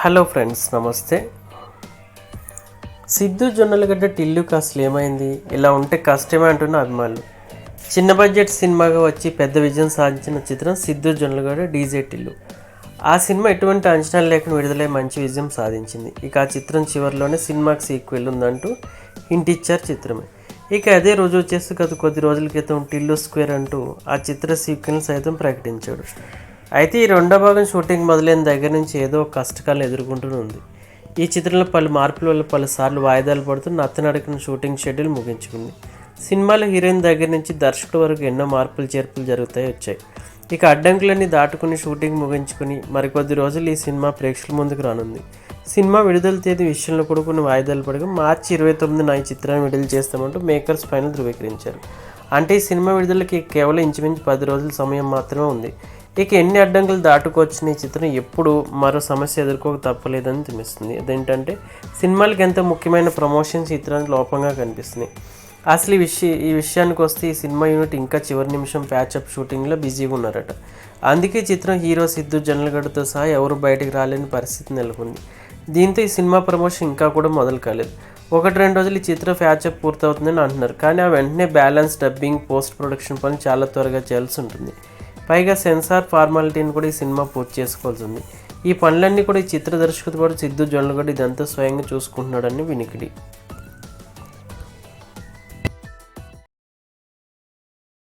Hello friends నమస్తే. సిద్ధు జొన్నలగడ్డ టిల్లు అసలు ఏమైంది? ఇలా ఉంటే కష్టమే అంటున్న అభిమానులు. చిన్న బడ్జెట్ సినిమాగా వచ్చి పెద్ద విజయం సాధించిన చిత్రం సిద్ధు జొన్నలగడ్డ డీజే టిల్లు. ఆ సినిమా ఎటువంటి అంచనాలు లేకుండా విడుదలై మంచి విజయం సాధించింది. ఇక ఆ చిత్రం చివరిలోనే సినిమాకి సీక్వెల్ ఉందంటూ ఇంటిచ్చారు చిత్రమే. ఇక అదే రోజు చేస్తూ గత కొద్ది రోజుల క్రితం టిల్లు స్క్వేర్ అంటూ ఆ చిత్ర సీక్వెల్ సైతం ప్రకటించాడు. అయితే ఈ రెండో భాగం షూటింగ్ మొదలైన దగ్గర నుంచి ఏదో కష్టకాలను కష్టకాలం ఎదుర్కొంటూనే ఉంది. ఈ చిత్రంలో పలు మార్పుల వల్ల పలుసార్లు వాయిదాలు పడుతూ నత్తనడకన షూటింగ్ షెడ్యూల్ ముగించుకుంది. సినిమాలో హీరోయిన్ దగ్గర నుంచి దర్శకుడు వరకు ఎన్నో మార్పులు చేర్పులు జరుగుతాయి వచ్చాయి. ఇక అడ్డంకులన్నీ దాటుకుని షూటింగ్ ముగించుకుని మరికొద్ది రోజులు ఈ సినిమా ప్రేక్షకుల ముందుకు రానుంది. సినిమా విడుదల తేదీ విషయంలో కూడా కొన్ని వాయిదాలు పడగా మార్చి ఇరవై తొమ్మిదిన ఈ చిత్రాన్ని విడుదల చేస్తామంటూ మేకర్స్ పైన ధృవీకరించారు. అంటే ఈ సినిమా విడుదలకి కేవలం ఇంచుమించు పది రోజుల సమయం మాత్రమే ఉంది. ఇక ఎన్ని అడ్డంకులు దాటుకొచ్చిన ఈ చిత్రం ఎప్పుడు మరో సమస్య ఎదుర్కోక తప్పలేదని తెలుస్తుంది. అదేంటంటే సినిమాలకి ఎంతో ముఖ్యమైన ప్రమోషన్ చిత్రానికి లోపంగా కనిపిస్తున్నాయి. అసలు ఈ విషయ ఈ విషయానికి వస్తే ఈ సినిమా యూనిట్ ఇంకా చివరి నిమిషం ప్యాచప్ షూటింగ్లో బిజీగా ఉన్నారట. అందుకే చిత్రం హీరో సిద్ధు జనలగడ్డతో సహా ఎవరు బయటకు రాలేని పరిస్థితి నెలకొంది. దీంతో ఈ సినిమా ప్రమోషన్ ఇంకా కూడా మొదలు కాలేదు. ఒకటి రెండు రోజులు ఈ చిత్రం ప్యాచప్ పూర్తవుతుందని అంటున్నారు. కానీ ఆ వెంటనే బ్యాలెన్స్ డబ్బింగ్ పోస్ట్ ప్రొడక్షన్ పని చాలా త్వరగా చేయాల్సి ఉంటుంది. పైగా సెన్సార్ ఫార్మాలిటీని కూడా ఈ సినిమా పూర్తి చేసుకోవాల్సి ఉంది. ఈ పనులన్నీ కూడా ఈ చిత్ర దర్శకుడు కూడా సిద్ధు జొన్నలగడ్డ ఇదంతా స్వయంగా చూసుకుంటున్నాడని వినికిడి.